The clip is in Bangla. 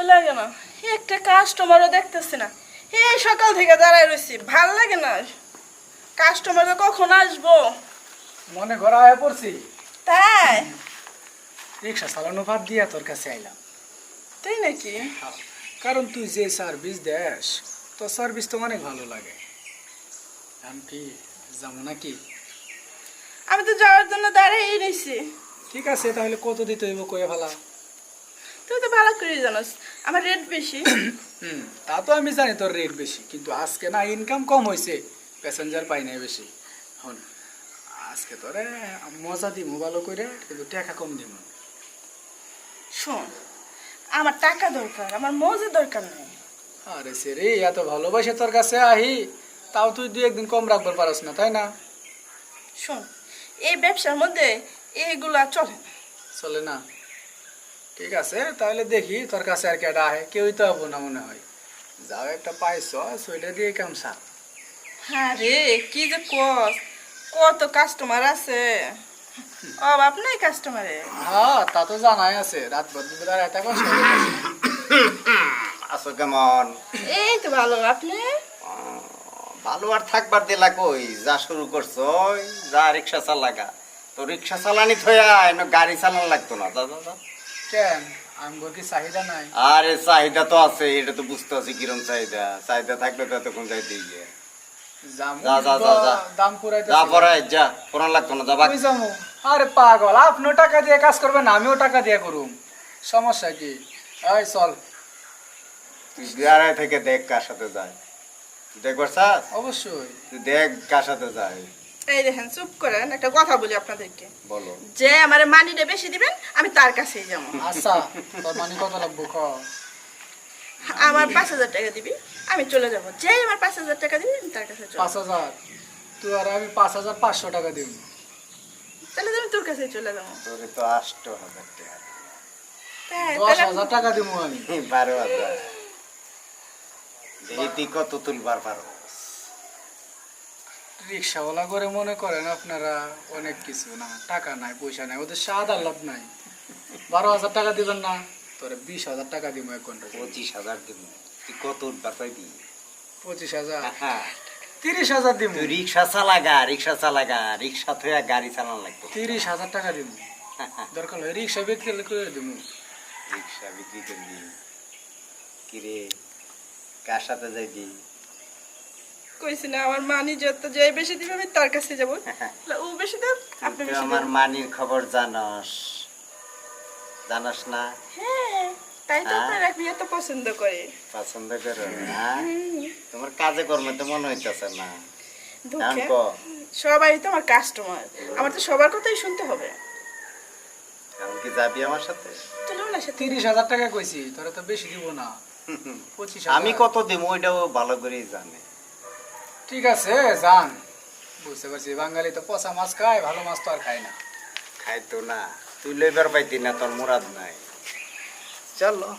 ভালোই লাগে না। একটা কাস্টমারও দেখতেছি না। এই সকাল থেকে দাঁড়ায় রয়েছি ভালো লাগে না। কাস্টমার কখন আসব? মনে করা হয়ে পড়ছি। তাই? রিক্সা চালানো বাদ দিয়া তোর কাছে আইলাম। তাই নাকি? কারণ তুই যে সার্ভিস দেস তোর সার্ভিস তো অনেক ভালো লাগে। আমি কি যাব নাকি? আমি তো যাওয়ার জন্য দাঁড়াই রয়েছি ঠিক আছে তাহলে কত দিতে হইব কয়ে ফেলা। তুই তো ভালো করে জানোস আমার রেট বেশি। হুম তা তো আমি জানি তোর রেট বেশি কিন্তু আজকে না ইনকাম কম হয়েছে প্যাসেঞ্জার পাই নাই বেশি। হন আজকে তোরে মজা দিব ভালো করে কিন্তু টাকা কম দিব শোন আমার টাকা দরকার আমার মজা দরকার নেই। আরে সে রে এত ভালোবাসে তোর কাছে আহি তাও তুই দুই একদিন কম রাখবার পারস না তাই না? শোন এই ব্যবসার মধ্যে এইগুলা চলে চলে না? ঠিক আছে তাহলে দেখি তোর কাছে আর কেটা আহে কেউই তো হব না মনে হয়। যাও একটা পাইছ সেটা দিয়ে কাম সার। হ্যাঁ রে কি যে কস কত কাস্টমার আছে। অভাব নাই কাস্টমারে হ্যাঁ তা তো জানাই আছে রাত বদলে দাঁড়ায় থাকো আছো কেমন? এই তো ভালো আপনি? ভালো আর থাকবার দিলা কই যা শুরু করছ যা রিক্সা চালাগা। তো রিক্সা চালানি থয়া এনে গাড়ি চালান লাগতো না দাদা যা। কেন? কি চাহিদা নাই? আরে চাহিদা তো আছে এটা তো বুঝতে আছি কিরম চাহিদা। চাহিদা থাকলে তো এতক্ষণ যাইতে গিয়ে যা, যা, যা, যা। দাম পুরাইতে যা পরে যা কোন লাগতো না যা বাক। কই আরে পাগল আপনিও টাকা দিয়ে কাজ করবেন আমিও টাকা দিয়ে করুম। সমস্যা কি? এই চল। থেকে দেখ কার সাথে যায়। দেখবার অবশ্যই। দেখ কার সাথে যায়। এই দেখেন চুপ করেন একটা কথা বলি আপনাদেরকে। বলো। যে আমার মানিটা বেশি দিবেন আমি তার কাছেই যাব। আচ্ছা তোর মানে কত লাগবো ক? আমার পাঁচ হাজার টাকা দিবি আমি চলে যাব। যে আমার পাঁচ হাজার টাকা দিবি আমি তার কাছে পাঁচ হাজার? তুই আর আমি পাঁচ হাজার পাঁচশো টাকা দিব। তাহলে তো আমি তোর কাছে চলে যাব। তোরে তো আষ্ট হাজার টাকা তাই, দশ হাজার টাকা দিব আমি। বারো হাজার। কত তুলবার পারো? রিক্সাওয়ালা করে মনে করেন আপনারা অনেক কিছু না টাকা নাই পয়সা নাই ওদের স্বাদ লাভ নাই। বারো হাজার টাকা দিবেন না তোরে বিশ হাজার টাকা দিব এক ঘণ্টা পঁচিশ হাজার দিব তুই কত উঠবার পাইবি পঁচিশ হাজার? হ্যাঁ। তিরিশ হাজার দিব। তুই রিক্সা চালাগা রিক্সা চালাগা রিক্সা থয়া গাড়ি চালান লাগতো তিরিশ হাজার টাকা দিব। দরকার হলে রিক্সা বিক্রি করে দিব। রিক্সা বিক্রি করবি। কিরে কার সাথে যাইবি? কইছি না আমার মানি যত যে বেশি দিবে আমি তার কাছে যাব। ও বেশি দেব আপনি বেশি আমার মানির খবর জানাস। জানাস না? হ্যাঁ তাই তো হ্যাঁ? আপনার এত পছন্দ করে। পছন্দ করো হ্যাঁ তোমার কাজে কর্মে তো মনে হইতেছে না। সবাই তো আমার কাস্টমার আমার তো সবার কথাই শুনতে হবে। এখন কি যাবি আমার সাথে? না সাথে তিরিশ হাজার টাকা কইছি তোরা তো বেশি দিব না। আমি কত দিব ওইটাও ভালো করেই জানে। ঠিক আছে যান। বুঝতে পারছি বাঙালি তো পচা মাছ খায় ভালো মাছ তো আর খায় না। খাইতো না তুই লেবার পাইতি না তোর মুরাদ নাই। চলো।